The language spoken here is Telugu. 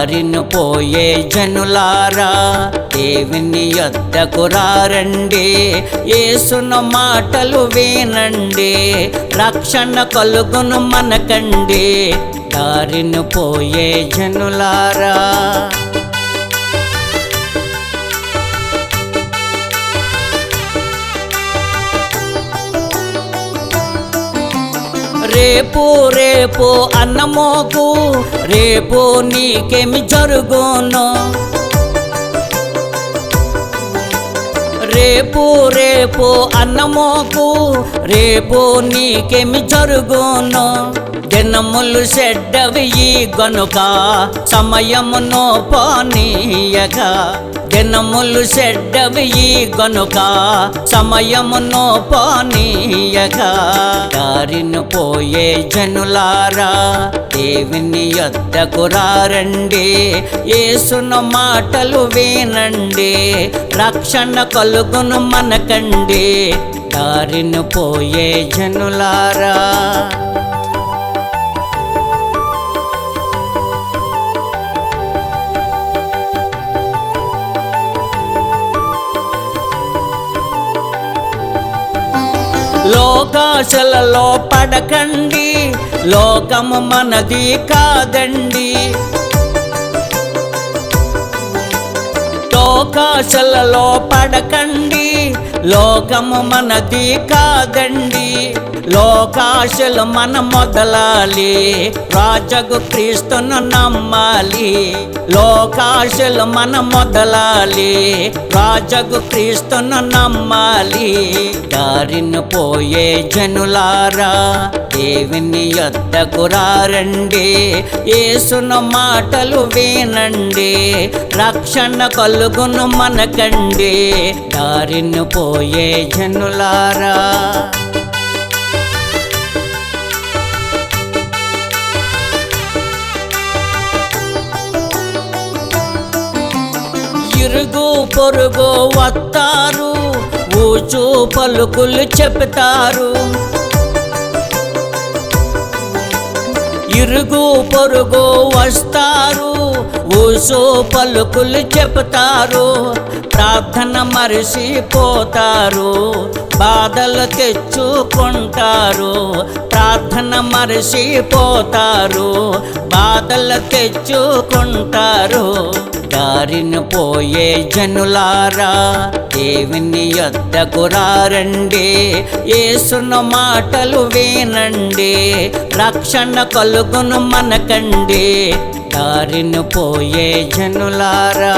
దారిను పోయే జనులారా దేవుని యొద్దకు రారండి. ఏసున మాటలు వినండి రక్షణ కలుగును మనకండి. దారిను పోయే జనులారా. రేపు రేపు అన్నమోకు రేపు నీకేమి జరుగును? రేపు రేపు అన్నమోకు రేపు నీకేమి జరుగును? దినములు చెడ్డవి గనుక సమయమును పోనీయగా దినములు చెడ్డవి గనుక సమయమును పోనీయగా దారిను పోయే జనులారా దేవుని యొద్దకు రారండి. ఏసున మాటలు వినండి రక్షణ కలుగును మనకండి. దారిను పోయే జనులారా. లోకాశలలో పడకండి. లోకము మనది కాదండి. లోకాశలలో పడకండి. లోకము మనది కాదండి. లోకాశలు మన మొదలాలి. రాజగు క్రీస్తును నమ్మాలి. లోకాశలు మన మొదలాలి. రాజగు క్రీస్తును నమ్మాలి. దారిన పోయే జనులారా దేవుని యొద్దకు రారండి. ఏసున మాటలు వినండి. రక్షణ కలుగును మనకండి. దారిను పోయే జనులారా. ఇరుగు పొరుగు వస్తారు ఊచు పలుకులు చెప్తారు. ఇరుగు పొరుగు వస్తారు. ఊసు పలుకులు చెప్తారు ప్రార్థన మరిసిపోతారు. బాధలు తెచ్చుకుంటారు. ప్రార్థన మరిసిపోతారు బాధలు తెచ్చుకుంటారు. దారిన పోయే జనులారా దేవుని యొద్దకు రారండి. ఏసున్న మాటలు వినండి రక్షణ కలుగును మనకండి. దారిన పోయే జనులారా.